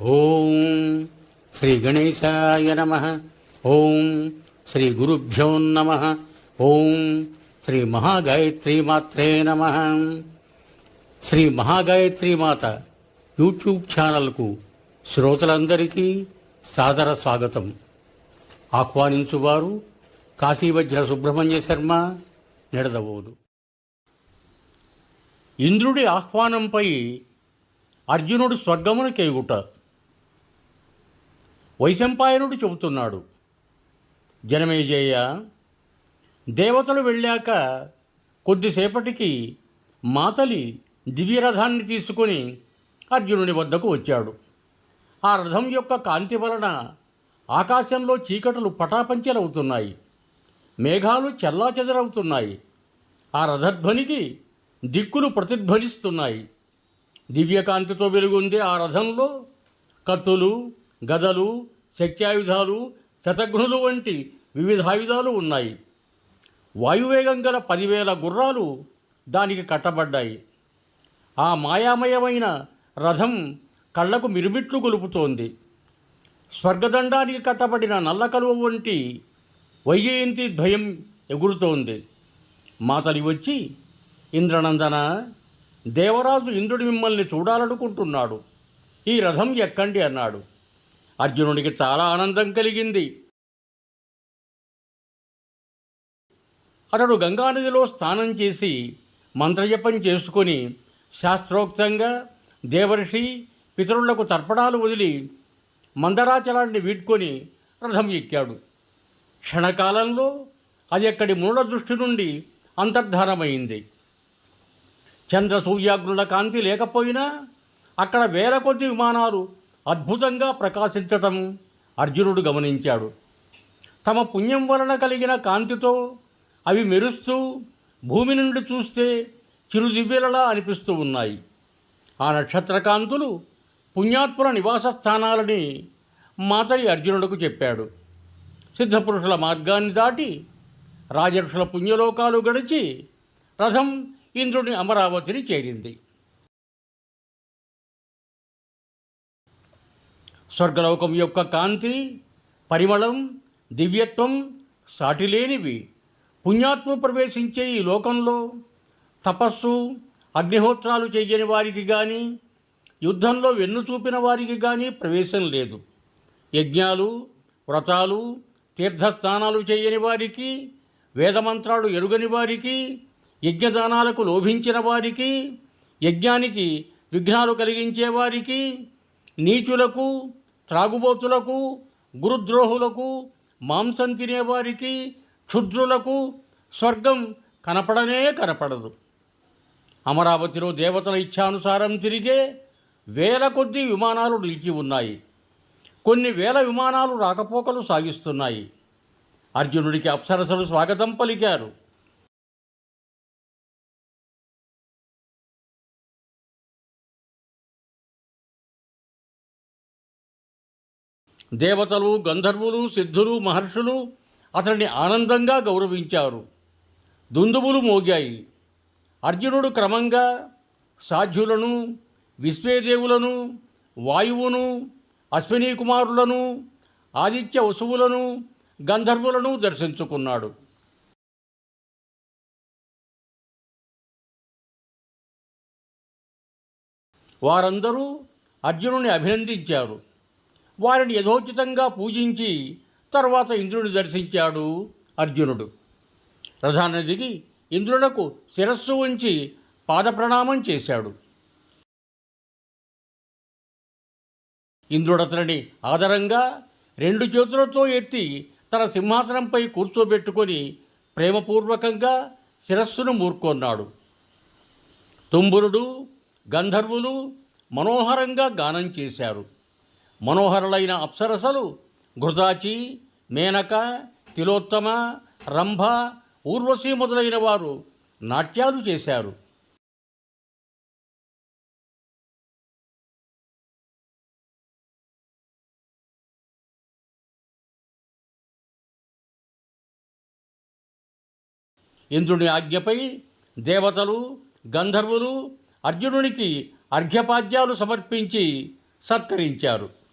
ఓం శ్రీ గణేశాయ నమ. ఓం శ్రీ గురుభ్యో నమ. ఓం శ్రీ మహాగాయత్రి మాత్రే నమ. శ్రీ మహాగాయత్రి మాత యూట్యూబ్ ఛానల్కు శ్రోతలందరికీ సాదర స్వాగతం. ఆహ్వానించువారు కాశీవజ్ర సుబ్రహ్మణ్య శర్మ నిడదవోదు. ఇంద్రుడి ఆహ్వానంపై అర్జునుడు స్వర్గమును కేగుట వైశంపాయనుడు చెబుతున్నాడు జనమేజయ దేవతలు వెళ్ళాక కొద్దిసేపటికి మాతలి దివ్యరథాన్ని తీసుకొని అర్జునుని వద్దకు వచ్చాడు. ఆ రథం యొక్క కాంతి వలన ఆకాశంలో చీకటలు పటాపంచలవుతున్నాయి మేఘాలు చెల్లాచెదరవుతున్నాయి ఆ రథధ్వనికి దిక్కులు ప్రతిధ్వనిస్తున్నాయి. దివ్యకాంతితో వెలుగుంది ఆ రథంలో కత్తులు గదలు శక్త్యాయుధాలు శతఘ్నులు వంటి వివిధాయుధాలు ఉన్నాయి. వాయువేగం గల పదివేల గుర్రాలు దానికి కట్టబడ్డాయి. ఆ మాయామయమైన రథం కళ్ళకు మిరుమిట్లు గొలుపుతోంది స్వర్గదండానికి కట్టబడిన నల్లకలువ వంటి వైజయంతి ద్వయం ఎగురుతోంది. మాతలి వచ్చి ఇంద్రనందన దేవరాజు ఇంద్రుడు మిమ్మల్ని చూడాలనుకుంటున్నాడు. ఈ రథం ఎక్కండి అన్నాడు. అర్జునుడికి చాలా ఆనందం కలిగింది. అతడు గంగానదిలో స్నానం చేసి మంత్రజపం చేసుకొని శాస్త్రోక్తంగా దేవర్షి పితరులకు తర్పణాలు వదిలి మందరాచలాన్ని వీడ్కొని రథం ఎక్కాడు. క్షణకాలంలో అది అక్కడి మూల దృష్టి నుండి అంతర్ధానమైంది. చంద్ర సూర్యాగ్నుల కాంతి లేకపోయినా అక్కడ వేల కొద్ది విమానాలు అద్భుతంగా ప్రకాశించటం అర్జునుడు గమనించాడు. తమ పుణ్యం వలన కలిగిన కాంతితో అవి మెరుస్తూ భూమి నుండి చూస్తే చిరుదివ్యలలా అనిపిస్తూ ఉన్నాయి. ఆ నక్షత్రకాంతులు పుణ్యాత్ముల నివాస స్థానాలని మాతరి అర్జునుడికి చెప్పాడు. సిద్ధపురుషుల మార్గాన్ని దాటి రాజర్షుల పుణ్యలోకాలు గడిచి రథం ఇంద్రుని అమరావతిని చేరింది. స్వర్గలోకం యొక్క కాంతి పరిమళం దివ్యత్వం సాటిలేనివి. పుణ్యాత్మ ప్రవేశించే ఈ లోకంలో తపస్సు అగ్నిహోత్రాలు చేయని వారికి కానీ యుద్ధంలో వెన్ను చూపిన వారికి కానీ ప్రవేశం లేదు. యజ్ఞాలు వ్రతాలు తీర్థస్నానాలు చేయని వారికి వేదమంత్రాలు ఎరుగని వారికి యజ్ఞదానాలకు లోభించిన వారికి యజ్ఞానికి విఘ్నాలు కలిగించే వారికి నీచులకు త్రాగుబోతులకు గురుద్రోహులకు మాంసం తినేవారికి క్షుద్రులకు స్వర్గం కనపడనే కనపడదు. అమరావతిలో దేవతల ఇచ్ఛానుసారం తిరిగే వేల కొద్ది విమానాలు నిలిచి ఉన్నాయి. కొన్ని వేల విమానాలు రాకపోకలు సాగిస్తున్నాయి. అర్జునుడికి అప్సరసలు స్వాగతం పలికారు. దేవతలు గంధర్వులు సిద్ధులు మహర్షులు అతడిని ఆనందంగా గౌరవించారు. దుందుబులు మోగాయి. అర్జునుడు క్రమంగా సాధ్యులను విశ్వేదేవులను వాయువును అశ్వినీ కుమారులను ఆదిత్య వసువులను గంధర్వులను దర్శించుకున్నాడు. వారందరూ అర్జునుని అభినందించారు. వారిని యథోచితంగా పూజించి తర్వాత ఇంద్రుని దర్శించాడు అర్జునుడు. రథాన్ని దిగి ఇంద్రునకు శిరస్సు ఉంచి పాదప్రణామం చేశాడు. ఇంద్రుడతని ఆదరంగా రెండు చేతులతో ఎత్తి తన సింహాసనంపై కూర్చోబెట్టుకొని ప్రేమపూర్వకంగా శిరస్సును మూర్కొన్నాడు. తుంబురుడు గంధర్వులు మనోహరంగా గానం చేశారు. మనోహరులైన అప్సరసలు ఘృతాచి మేనక తిలోత్తమ రంభ ఊర్వశి మొదలైన వారు నాట్యాలు చేశారు. ఇంద్రుని ఆజ్ఞపై దేవతలు గంధర్వులు అర్జునునికి అర్ఘ్యపాద్యాలు సమర్పించి సత్కరించారు.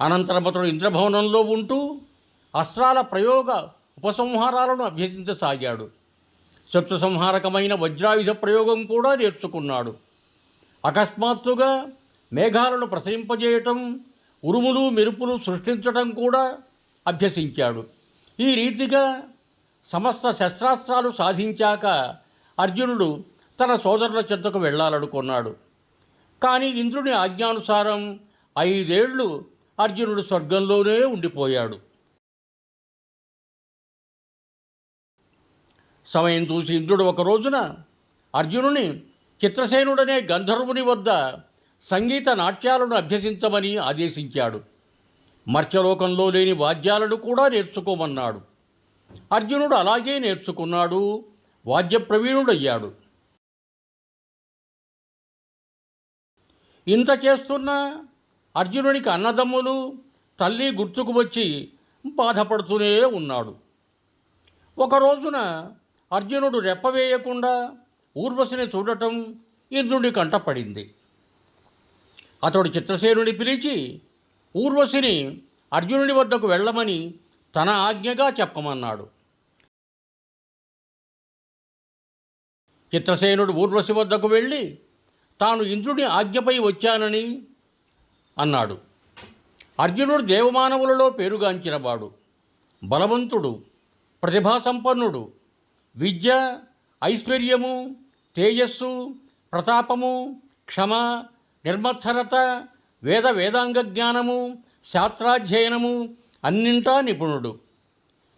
అనంతరం అతడు ఇంద్రభవనంలో ఉంటూ అస్త్రాల ప్రయోగ ఉపసంహారాలను అభ్యసించసాగాడు. శత్రు సంహారకమైన వజ్రాయుధ ప్రయోగం కూడా నేర్చుకున్నాడు. అకస్మాత్తుగా మేఘాలను ప్రసరింపజేయటం ఉరుములు మెరుపులు సృష్టించటం కూడా అభ్యసించాడు. ఈ రీతిగా సమస్త శస్త్రాస్త్రాలు సాధించాక అర్జునుడు తన సోదరుల చెంతకు వెళ్ళాలనుకున్నాడు. కానీ ఇంద్రుని ఆజ్ఞానుసారం ఐదేళ్ళు అర్జునుడు స్వర్గంలోనే ఉండిపోయాడు. సమయం చూసి ఇంద్రుడు ఒక రోజున అర్జునుని చిత్రసేనుడనే గంధర్వుని వద్ద సంగీత నాట్యాలను అభ్యసించమని ఆదేశించాడు. మర్చలోకంలో లేని వాద్యాలను కూడా నేర్చుకోమన్నాడు. అర్జునుడు అలాగే నేర్చుకున్నాడు. వాద్య ప్రవీణుడయ్యాడు ఇంత చేస్తున్న అర్జునుడికి అన్నదమ్ములు తల్లి గుర్తుకు వచ్చి బాధపడుతూనే ఉన్నాడు. ఒక రోజున అర్జునుడు రెప్పవేయకుండా ఊర్వశిని చూడటం ఇంద్రుడి కంటపడింది అతడు చిత్రసేనుని పిలిచి ఊర్వశిని అర్జునుడి వద్దకు వెళ్ళమని తన ఆజ్ఞగా చెప్పమన్నాడు. చిత్రసేనుడు ఊర్వశి వద్దకు వెళ్ళి తాను ఇంద్రుడి ఆజ్ఞపై వచ్చానని అన్నాడు. అర్జునుడు దేవమానవులలో పేరుగాంచినవాడు బలవంతుడు ప్రతిభాసంపన్నుడు. విద్య ఐశ్వర్యము తేజస్సు ప్రతాపము క్షమ నిర్మత్సరత వేద వేదాంగ జ్ఞానము శాస్త్రాధ్యయనము అన్నింటా నిపుణుడు.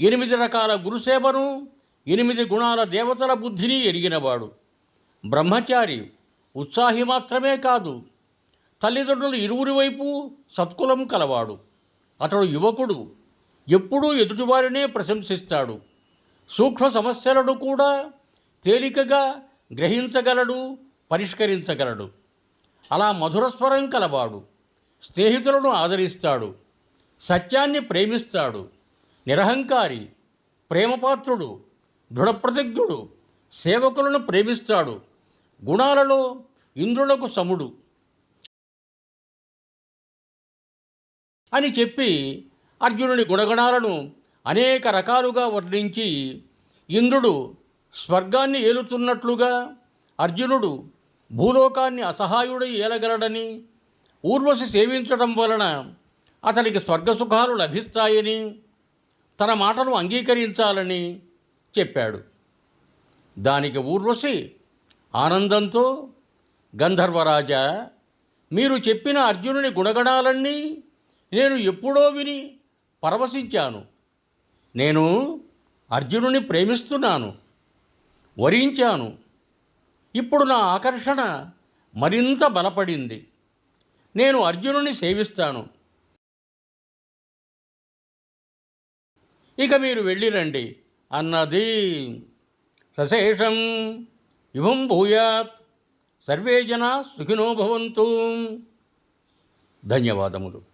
ఎనిమిది రకాల గురుసేవను ఎనిమిది గుణాల దేవతల బుద్ధిని ఎరిగినవాడు. బ్రహ్మచారి ఉత్సాహి మాత్రమే కాదు తల్లిదండ్రులు ఇరువురి వైపు సత్కులం కలవాడు. అతడు యువకుడు. ఎప్పుడూ ఎదుటివారినే ప్రశంసిస్తాడు. సూక్ష్మ సమస్యలను కూడా తేలికగా గ్రహించగలడు పరిష్కరించగలడు. అలా మధురస్వరం కలవాడు. స్నేహితులను ఆదరిస్తాడు. సత్యాన్ని ప్రేమిస్తాడు. నిరహంకారి ప్రేమపాత్రుడు దృఢప్రతిజ్ఞుడు సేవకులను ప్రేమిస్తాడు. గుణాలలో ఇంద్రులకు సముడు. అని చెప్పి అర్జునుని గుణగణాలను అనేక రకాలుగా వర్ణించి ఇంద్రుడు స్వర్గాన్ని ఏలుతున్నట్లుగా అర్జునుడు భూలోకాన్ని అసహాయుడై ఏలగలడని ఊర్వశి సేవించడం వలన అతనికి స్వర్గసుఖాలు లభిస్తాయని తన మాటను అంగీకరించాలని చెప్పాడు. దానికి ఊర్వశి ఆనందంతో గంధర్వరాజా మీరు చెప్పిన అర్జునుని గుణగణాలన్నీ నేను ఎప్పుడో విని పరవశించాను. నేను అర్జునుని ప్రేమిస్తున్నాను వరించాను. ఇప్పుడు నా ఆకర్షణ మరింత బలపడింది. నేను అర్జునుని సేవిస్తాను. ఇక మీరు వెళ్ళిరండి అన్నది సశేషం. ఇవం భూయాత్ సర్వే జనా సుఖినో భవంతు. ధన్యవాదములు.